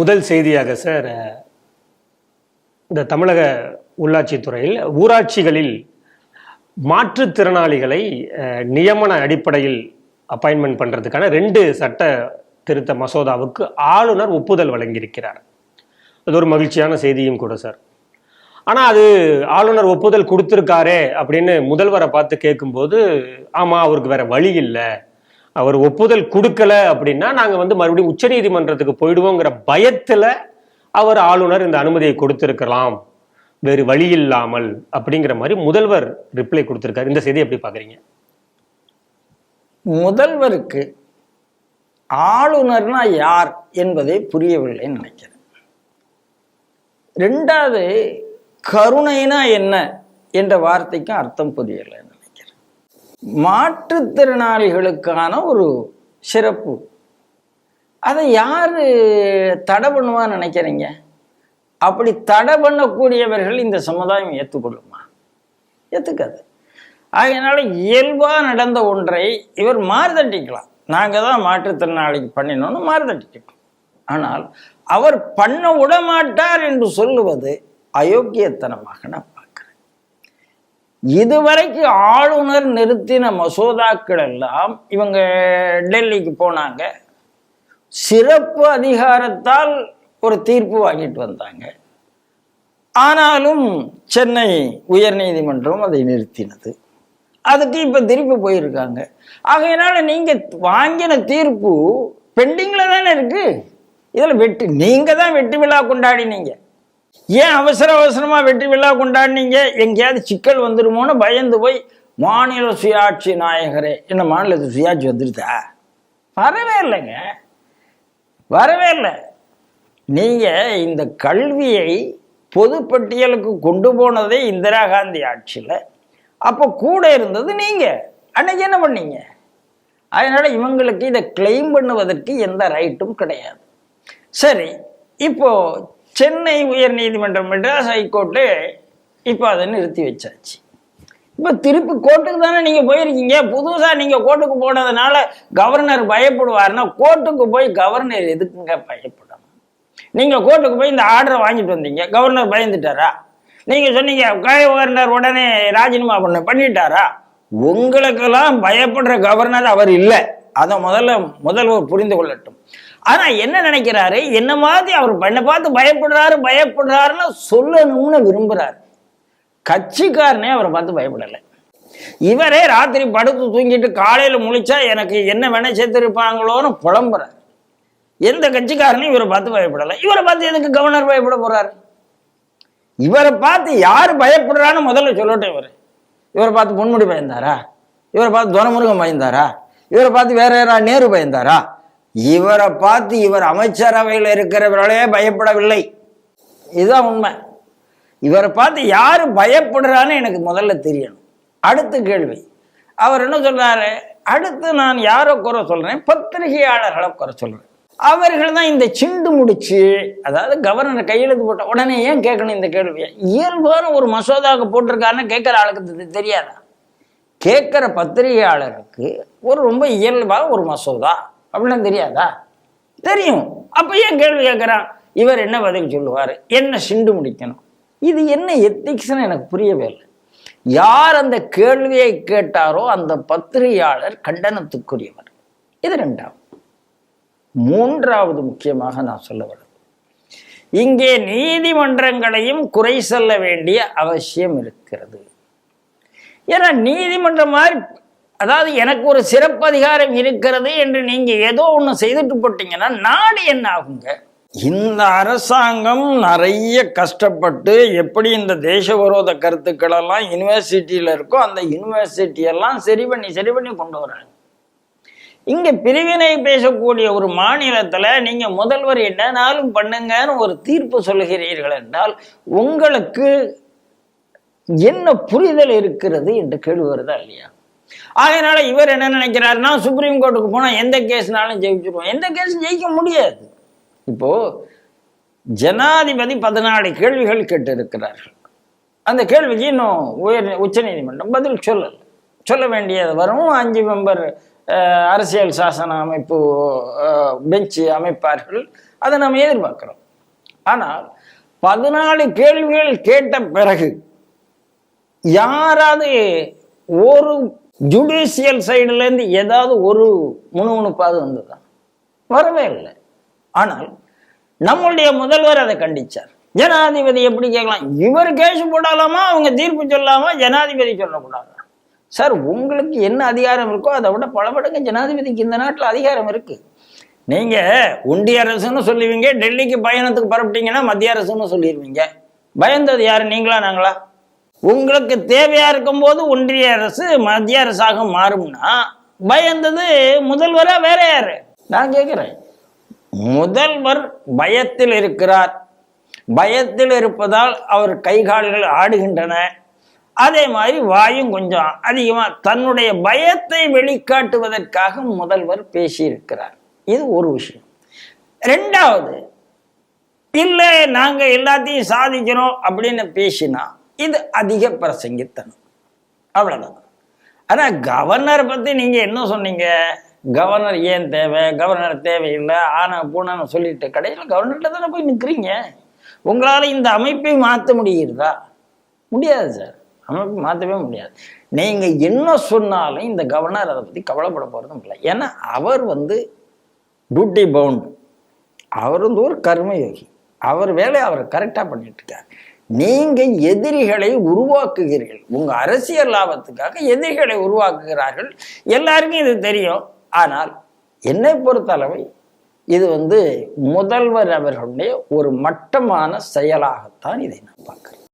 முதல் செய்தியாக சார் இந்த தமிழக உள்ளாட்சித்துறையில் ஊராட்சிகளில் மாற்றுத்திறனாளிகளை நியமன அடிப்படையில் அப்பாயின்மெண்ட் பண்ணுறதுக்கான ரெண்டு சட்ட திருத்த மசோதாவுக்கு ஆளுநர் ஒப்புதல் வழங்கியிருக்கிறார். அது ஒரு மகிழ்ச்சியான செய்தியும் கூட சார். ஆனால் அது ஆளுநர் ஒப்புதல் கொடுத்துருக்காரே அப்படின்னு முதல்வரை பார்த்து கேட்கும்போது ஆமாம் அவருக்கு வேற வழி இல்லை. அவர் ஒப்புதல் கொடுக்கல அப்படின்னா நாங்கள் வந்து மறுபடியும் உச்சநீதிமன்றத்துக்கு போயிடுவோங்கிற பயத்தில் அவர் ஆளுநர் இந்த அனுமதியை கொடுத்திருக்கலாம். வேறு வழி இல்லாமல் அப்படிங்கிற மாதிரி முதல்வர் ரிப்ளை கொடுத்துருக்காரு. இந்த செய்தி எப்படி பார்க்குறீங்க? முதல்வருக்கு ஆளுநர்னா யார் என்பதே புரியவில்லைன்னு நினைக்கிறேன். ரெண்டாவது கருணைனா என்ன என்ற வார்த்தைக்கும் அர்த்தம் புரியலை. மாற்றுத்திறனாளிகளுக்கான ஒரு சிறப்பு. அதை யார் தடை பண்ணுவான்னு நினைக்கிறீங்க? அப்படி தடை பண்ணக்கூடியவர்கள் இந்த சமுதாயம் ஏற்றுக்கொள்ளுமா ஏற்றுக்காது அதனால் இயல்பா நடந்த ஒன்றை இவர் மாறுதட்டிக்கலாம் நாங்க தான் மாற்றுத்திறனாளிக்கு பண்ணினோன்னு மாறுதட்டிக்கலாம் ஆனால் அவர் பண்ண விட மாட்டார் என்று சொல்லுவது அயோக்கியத்தனமாக நான் இதுவரைக்கும் ஆளுநர் நிறுத்தின மசோதாக்கள் எல்லாம் இவங்க டெல்லிக்கு போனாங்க. சிறப்பு அதிகாரத்தால் ஒரு தீர்ப்பு வாங்கிட்டு வந்தாங்க. ஆனாலும் சென்னை உயர்நீதிமன்றம் அதை நிறுத்தினது. அதுக்கு இப்போ திருப்பி போயிருக்காங்க. ஆகையினால நீங்கள் வாங்கின தீர்ப்பு பெண்டிங்கில் தானே இருக்கு. இதில் வெட்டி நீங்கள் தான் வெற்றி விழா கொண்டாடினீங்க. ஏன் அவசர அவசரமா வெற்றி விழா கொண்டாடினீங்க? எங்கேயாவது சிக்கல் வந்துருமோன்னு பயந்து போய் மாநில சுயாட்சி நாயகரே. என்ன மாநிலத்துக்கு சுயாட்சி வந்துருதா வரவே இல்லைங்க. வரவே இல்லை. நீங்க இந்த கல்வியை பொதுப்பட்டியலுக்கு கொண்டு போனதே இந்திரா காந்தி ஆட்சியில். அப்போ கூட இருந்தது நீங்க. அன்னைக்கு என்ன பண்ணீங்க? அதனால இவங்களுக்கு இதை கிளைம் பண்ணுவதற்கு எந்த ரைட்டும் கிடையாது. சரி இப்போ சென்னை உயர் நீதிமன்றம் மெட்ராஸ் ஹைகோர்ட்டு இப்போ அதை நிறுத்தி வச்சாச்சு. இப்போ திருப்பி கோர்ட்டுக்கு தானே நீங்கள் போயிருக்கீங்க? புதுசாக நீங்கள் கோர்ட்டுக்கு போனதுனால கவர்னர் பயப்படுவார்னா கோர்ட்டுக்கு போய் கவர்னர் எதுக்குங்க பயப்படணும்? நீங்கள் கோர்ட்டுக்கு போய் இந்த ஆர்டரை வாங்கிட்டு வந்தீங்க. கவர்னர் பயந்துட்டாரா? நீங்கள் சொன்னீங்க கவர்னர் உடனே ராஜினாமா பண்ண பண்ணிட்டாரா? உங்களுக்கெல்லாம் பயப்படுற கவர்னர் அவர் இல்லை. அதை முதல்ல முதல்வர் புரிந்து கொள்ளட்டும். ஆனா என்ன நினைக்கிறாரு? என்ன மாதிரி அவர் பண்ண பார்த்து பயப்படுறாரு பயப்படுறாருன்னு சொல்லணும்னு விரும்புறாரு. கட்சிக்காரனே அவரை பார்த்து பயப்படலை. இவரே ராத்திரி படுத்து தூங்கிட்டு காலையில முழிச்சா எனக்கு என்ன வேணா சேர்த்திருப்பாங்களோன்னு புலம்புறாரு. எந்த கட்சிக்காரனையும் இவரை பார்த்து பயப்படலை. இவரை பார்த்து எதுக்கு கவர்னர் பயப்பட போறாரு? இவரை பார்த்து யார் பயப்படுறான்னு முதல்ல சொல்லட்டும் இவர். இவரை பார்த்து பொன்முடி பயந்தாரா? இவரை பார்த்து துரமுருகன் பயந்தாரா? இவரை பார்த்து வேற யாரா? நேரு பயந்தாரா? இவரை பார்த்து இவர் அமைச்சரவையில் இருக்கிறவர்களே பயப்படவில்லை. இதுதான் உண்மை. இவரை பார்த்து யார் பயப்படுறான்னு எனக்கு முதல்ல தெரியணும். அடுத்த கேள்வி. அவர் என்ன சொல்றாரு? அடுத்து நான் யாரை குறை சொல்றேன் பத்திரிகையாளர்களை குறை சொல்றேன். அவர்கள் தான் இந்த சிண்டு முடிச்சு அதாவது கவர்னர் கையெழுத்து போட்ட உடனே ஏன் கேட்கணும் இந்த கேள்வியை? இயல்பான ஒரு மசோதாவுக்கு போட்டிருக்காருன்னு கேட்குற ஆளுக்கு தெரியாதா? கேட்குற பத்திரிகையாளருக்கு ஒரு ரொம்ப இயல்பாக ஒரு மசோதா. அப்படின்னு தெரியாதா? தெரியும். அப்ப ஏன் கேள்வி கேட்குறான்? இவர் என்ன பதில் சொல்லுவார்? என்ன சிண்டு முடிக்கணும்? இது என்ன எத்திக்ஸ்னு எனக்கு புரியவே இல்லை. யார் அந்த கேள்வியை கேட்டாரோ அந்த பத்திரிகையாளர் கண்டனத்துக்குரியவர். இது ரெண்டாவது மூன்றாவது முக்கியமாக நான் சொல்ல வருது இங்கே நீதிமன்றங்களையும் குறை சொல்ல வேண்டிய அவசியம் இருக்கிறது. ஏன்னா நீதிமன்றம் மாதிரி அதாவது எனக்கு ஒரு சிறப்பு அதிகாரம் இருக்கிறது என்று நீங்கள் ஏதோ ஒன்று செய்துட்டு போட்டீங்கன்னா நாடு என்ன ஆகுங்க? இந்த அரசாங்கம் நிறைய கஷ்டப்பட்டு எப்படி இந்த தேச விரோத கருத்துக்களெல்லாம் யூனிவர்சிட்டியில் இருக்கோ அந்த யூனிவர்சிட்டியெல்லாம் சரி பண்ணி சரி பண்ணி கொண்டு வராங்க. இங்கே பிரிவினை பேசக்கூடிய ஒரு மாநிலத்தில் நீங்கள் முதல்வர் என்னன்னாலும் பண்ணுங்கன்னு ஒரு தீர்ப்பு சொல்லுகிறீர்கள் என்றால் உங்களுக்கு என்ன புரிதல் இருக்கிறது என்று கேள்வி வருதா இல்லையா? அதனால இவர் என்ன நினைக்கிறாருன்னா சுப்ரீம் கோர்ட்டுக்கு போனால் எந்த கேஸ்னாலும் ஜெயிச்சிருவோம். எந்த கேஸ் ஜெயிக்க முடியாது. இப்போ ஜனாதிபதி பதினாலு கேள்விகள் கேட்டிருக்கிறார்கள். அந்த கேள்விக்கு இன்னும் உயர் உச்ச நீதிமன்றம் பதில் சொல்லல. சொல்ல வேண்டியது வரும். அஞ்சு மெம்பர் அரசியல் சாசன அமைப்பு பெஞ்சு அமைப்பார்கள். அதை நம்ம எதிர்பார்க்கிறோம். ஆனால் பதினாலு கேள்விகள் கேட்ட பிறகு யாராவது ஒரு ஜுடிஷியல் சைடுலேருந்து ஏதாவது ஒரு முணுமுணுப்பாவது வந்ததா? வரவே இல்லை. ஆனால் நம்மளுடைய முதல்வர் அதை கண்டிச்சார். ஜனாதிபதி எப்படி கேட்கலாம்? இவர் கேஸ் போடலாமா? அவங்க தீர்ப்பு சொல்லாமா? ஜனாதிபதி சொல்லக்கூடாது? சார் உங்களுக்கு என்ன அதிகாரம் இருக்கோ அதை விட பல மடங்கு ஜனாதிபதிக்கு இந்த நாட்டில் அதிகாரம் இருக்கு. நீங்க ஒன்றிய அரசுன்னு சொல்லுவீங்க டெல்லிக்கு பயணத்துக்கு புறப்பட்டீங்கன்னா மத்திய அரசுன்னு சொல்லிடுவீங்க பயந்தது யாரு? நீங்களா நாங்களா? உங்களுக்கு தேவையா இருக்கும்போது ஒன்றிய அரசு மத்திய அரசாக மாறும்னா பயந்தது முதல்வரா வேற யாரு? நான் கேட்கிறேன் முதல்வர் பயத்தில் இருக்கிறார். பயத்தில் இருப்பதால் அவர் கை கால்கள் ஆடுகின்றன. அதே மாதிரி வாயும் கொஞ்சம் அதிகமா தன்னுடைய பயத்தை வெளிக்காட்டுவதற்காக முதல்வர் பேசியிருக்கிறார். இது ஒரு விஷயம். ரெண்டாவது இல்லை நாங்கள் எல்லாத்தையும் சாதிக்கிறோம் அப்படின்னு பேசினா இது அதிக பிரசங்கித்தனம். அவ்வளவுதான். ஆனால் கவர்னர் பத்தி நீங்க என்ன சொன்னீங்க? கவர்னர் ஏன் தேவை? கவர்னர் தேவையில்லை. ஆனா பூனான்னு சொல்லிட்டு கடையில் கவர்னர்கிட்ட தானே போய் நிற்கிறீங்க உங்களால இந்த அமைப்பை மாற்ற முடியுறதா முடியாது சார். அமைப்பு மாற்றவே முடியாது. நீங்க என்ன சொன்னாலும் இந்த கவர்னர் அதை பத்தி கவலைப்பட போறதும் இல்லை. ஏன்னா அவர் வந்து டியூட்டி பவுண்ட் அவர் வந்து ஒரு கர்மயோகி. அவர் வேலையை அவர் கரெக்டாக பண்ணிட்டு இருக்கார். நீங்க எதிரிகளை உருவாக்குகிறீர்கள். உங்க அரசியல் லாபத்துக்காக எதிரிகளை உருவாக்குகிறார்கள். எல்லாருக்கும் இது தெரியும். ஆனால் என்னை பொறுத்தளவை இது வந்து முதல்வர் அவர்களுடைய ஒரு மட்டமான செயலாகத்தான் இதை நான் பார்க்கிறேன்.